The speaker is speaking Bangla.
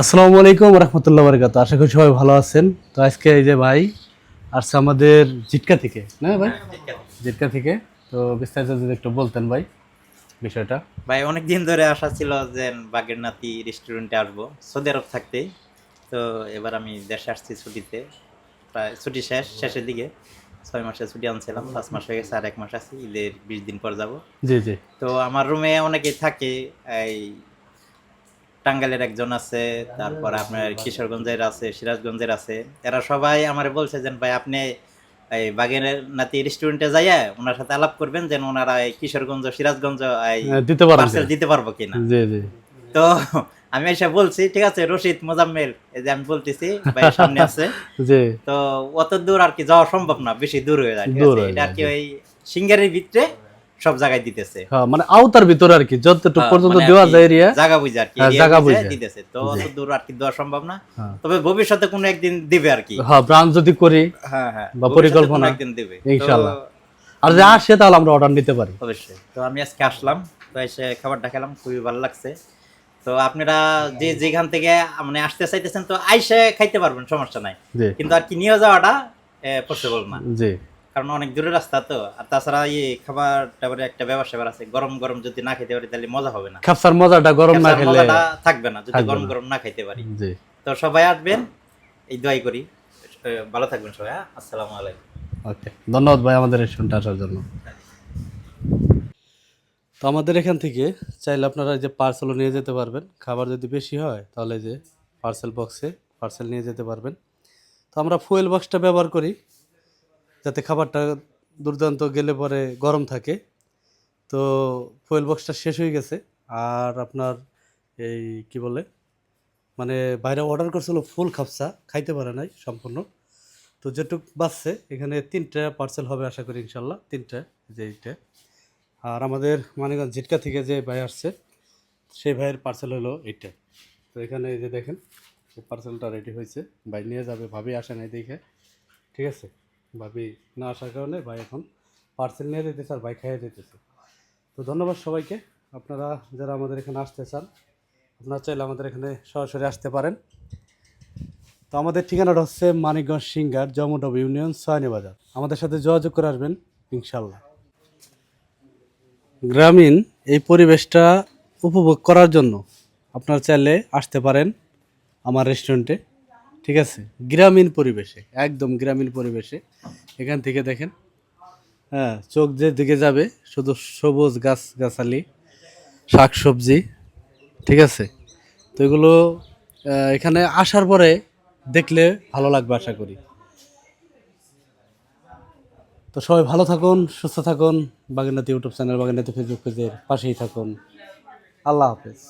আসসালামু আলাইকুম রহমতুল্লাহ বরকাত আশা করি সবাই ভালো আছেন। তো আজকে এই যে ভাই আসছে আমাদের জিটকা থেকে না ভাই? জিটকা থেকে। তো বিস্তারিত যদি একটু বলতেন ভাই বিষয়টা। ভাই অনেক দিন ধরে আশা ছিল যে বাগের নাতি রেস্টুরেন্টে আসব সৌদি আরব থাকতে তো এবার আমি দেশে আসছি ছুটিতে প্রায় ছুটি শেষ শেষের দিকে। ছয় মাসের ছুটি আনছিলাম পাঁচ মাস হয়ে গেছে আর এক মাস আছি ঈদের বিশ দিন পর যাব। জি জি। তো আমার রুমে অনেকেই থাকে এই টাঙ্গাইলের একজন আছে তারপর আপনার কিশোরগঞ্জের আছে সিরাজগঞ্জের আছে। এরা সবাই আমার বলছে যে ভাই আপনি এই বাগের নাতি রেস্টুরেন্টে যাইয়া ওনার সাথে আলাপ করবেন যেন ওনারা এই কিশোরগঞ্জ সিরাজগঞ্জ হ্যাঁ, দিতে দিতে পারব কিনা। জি জি। তো আমি এসে বলছি ঠিক আছে রশিদ মোজাম্মেল এই যে আমি বলতেছি ভাইয়ের সামনে আছে। জি। তো অত দূর আর কি যাওয়া সম্ভব না বেশি দূর হয়ে যায় ঠিক আছে? এটা আর কি ওই সিঙ্গারের ভিতরে সব জায়গায় দিতেছে। হ্যাঁ মানে আওতার ভিতরে আর কি যতটুকু হ্যাঁ, পর্যন্ত মানে দেওয়া যায় এরিয়া জায়গা বুঝে আর কি হ্যাঁ, জায়গা বুঝে। দিতেছে তো অত দূর আর কি দেওয়া সম্ভব না। তবে ভবিষ্যতে কোনো একদিন দিবে আর কি। হ্যাঁ ব্রাঞ্চ যদি করি হ্যাঁ হ্যাঁ বা পরিকল্পনা। একদিন দিবে। ইনশাআল্লাহ। আর যে আসে তাহলে আমরা অর্ডার নিতে পারি। অবশ্যই। তো আমি আজকে আসলাম তো এসে খাবারটা খেলাম খুবই ভালো লাগছে। তো আপনারা যে যেখান থেকে মানে আসতে চাইতেছেন তো আইসে খাইতে পারবেন সমস্যা নাই। কিন্তু আর কি নিয়ে যাওয়াটা পসিবল না। জি। কারণ অনেক দূরের রাস্তা তো। আর তাছাড়া এই খাবার টাবারের একটা ব্যবসা আছে গরম গরম যদি না খেতে পারি তাহলে মজা হবে না। খাপসার মজাটা গরম না খেলে থাকবে না যদি গরম গরম না খাইতে পারি। তো সবাই আসবেন এই দোয়াই করি। ভালো থাকবেন সবাই হ্যাঁ? আসসালামু আলাইকুম। ওকে ধন্যবাদ ভাই আমাদের রেস্টুরেন্টে আসার জন্য। তো আমাদের এখান থেকে চাইলে আপনারা যে পার্সেলও নিয়ে যেতে পারবেন। খাবার যদি বেশি হয় তাহলে যে পার্সেল বক্সে পার্সেল নিয়ে যেতে পারবেন। তো আমরা ফুয়েল বক্সটা ব্যবহার করি। যাতে খাবারটা দুর্দান্ত গেলে পরে গরম থাকে। তো ফুয়েল বক্সটা শেষ হয়ে গেছে। আর আপনার এই কি বলে মানে বাইরে অর্ডার করছিল ফুল খাপসা, খাইতে পারে নাই সম্পূর্ণ। তো যেটুক বাঁচছে, এখানে তিনটা পার্সেল হবে আশা করি ইনশাল্লাহ, তিনটা যে এইটা। আর আমাদের মানিগঞ্জ ঝিটকা থেকে যে ভাই আসছে, সেই ভাইয়ের পার্সেল হলো এইটা। তো এখানে এই যে দেখেন পার্সেলটা রেডি হয়েছে। ভাই নিয়ে যাবে, ভাবি আসে নাই দেখে। ঠিক আছে? ভাবি না আসার কারণে ভাই এখন পার্সেল নিয়ে যেতেছে আর ভাই খাইয়ে যেতেছে তো ধন্যবাদ সবাইকে। আপনারা যারা আমাদের এখানে আসতে চান, আপনারা চাইলে আমাদের এখানে সরাসরি আসতে পারেন। তো আমাদের ঠিকানাটা হচ্ছে মানিকগঞ্জ সিঙ্গার জমডব ইউনিয়ন, সয়নি বাজার। আমাদের সাথে যোগাযোগ করে আসবেন ইনশাল্লাহ গ্রামীণ এই পরিবেশটা উপভোগ করার জন্য আপনারা চাইলে আসতে পারেন আমার রেস্টুরেন্টে ঠিক আছে? গ্রামীণ পরিবেশে, একদম গ্রামীণ পরিবেশে। এখান থেকে দেখেন হ্যাঁ চোখ যে দিকে যাবে, শুধু সবুজ গাছ, গাছালি শাক সবজি ঠিক আছে? তো এগুলো এখানে আসার পরে দেখলে ভালো লাগবে আশা করি। তো সবাই ভালো থাকুন, সুস্থ থাকুন। বাগেনাতি ইউটিউব চ্যানেল বাগেনাতি ফেসবুক পেজের পাশেই থাকুন। আল্লাহ হাফেজ।